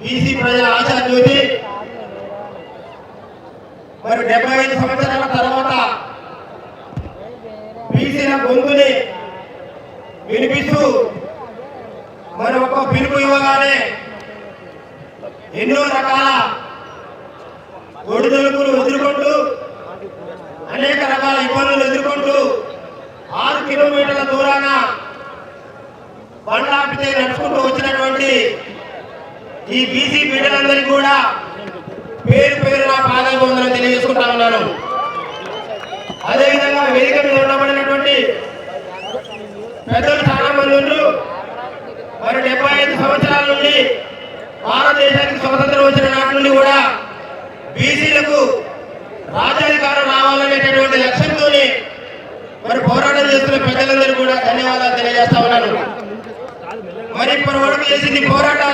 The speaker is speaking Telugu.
బీసీ ప్రజల ఆశ జ్యోతి మరి డెబ్బై ఐదు సంవత్సరాల తర్వాత బీసీల గొంతుని వినిపిస్తూ మరి ఒక పిలుపు ఇవ్వగానే ఎన్నో రకాల ఒడిదొడుకులు ఎదుర్కొంటూ అనేక రకాల ఇబ్బందులు ఎదుర్కొంటూ ఆరు కిలోమీటర్ల దూరాన బండ్లాపితే నడుచుకుంటూ వచ్చినటువంటి ఈ బీసీ బిడ్డలందరికీ కూడా పేరు పేరు నా పాదాభివందనం తెలియజేసుకుంటా ఉన్నాను. అదేవిధంగా వేదిక మీద ఉండబడినటువంటి పెద్దలు చాలా మంది ఉన్నారు మరి డెబ్బై ఐదు సంవత్సరాల నుండి భారతదేశానికి స్వతంత్రం వచ్చిన నాటి నుండి కూడా బీసీలకు రాజ్యాధికారం రావాలనేటటువంటి లక్ష్యంతోనే మరి పోరాటం చేస్తున్న పెద్దలందరూ కూడా ధన్యవాదాలు తెలియజేస్తా ఉన్నాను. మరి ఇప్పటి వరకు చేసింది పోరాటం